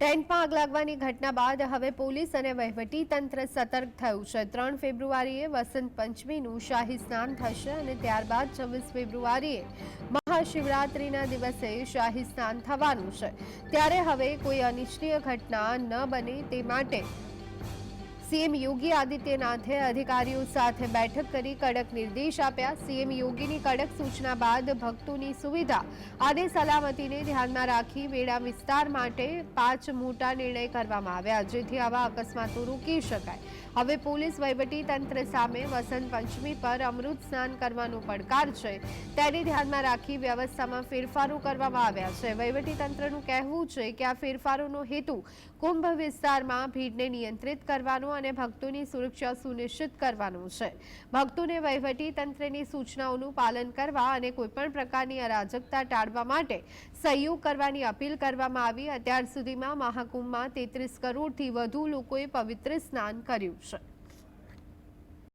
ટેન્ટમાં આગ લાગવાની ઘટના બાદ હવે પોલીસ અને વહીવટી તંત્ર સતર્ક થયું છે. ત્રણ ફેબ્રુઆરીએ વસંત પંચમીનું શાહી સ્નાન થશે અને ત્યારબાદ છવ્વીસ ફેબ્રુઆરીએ મહાશિવરાત્રિના દિવસે શાહી સ્નાન થવાનું છે. ત્યારે હવે કોઈ અનિચ્છનીય ઘટના ન બને તે માટે સીએમ યોગી આદિત્યનાથે અધિકારીઓ સાથે બેઠક કરી કડક નિર્દેશ આપ્યા. સીએમ યોગીની કડક સૂચના બાદ ભક્તોની સુવિધા અને સલામતીને ધ્યાનમાં રાખી મેળા વિસ્તાર માટે પાંચ મોટા નિર્ણય કરવામાં આવ્યા, જેથી આવા અકસ્માતો રોકી શકાય. હવે પોલીસ તંત્ર સામે વસંત પંચમી પર અમૃત સ્નાન કરવાનો પડકાર છે. તેને ધ્યાનમાં રાખી વ્યવસ્થામાં ફેરફારો કરવામાં આવ્યા છે. વહીવટી તંત્રનું કહેવું છે કે આ ફેરફારોનો હેતુ કુંભ વિસ્તારમાં ભીડને નિયંત્રિત કરવાનો અને ભક્તોની સુરક્ષા સુનિશ્ચિત કરવાનું છે. ભક્તોને વહીવટી તંત્રની સૂચનાઓનું પાલન કરવા અને કોઈપણ પ્રકારની અરાજકતા ટાળવા માટે સહયોગ કરવાની અપીલ કરવામાં આવી. અત્યાર સુધીમાં મહાકુંભમાં તેત્રીસ કરોડથી વધુ લોકોએ પવિત્ર સ્નાન કર્યું છે.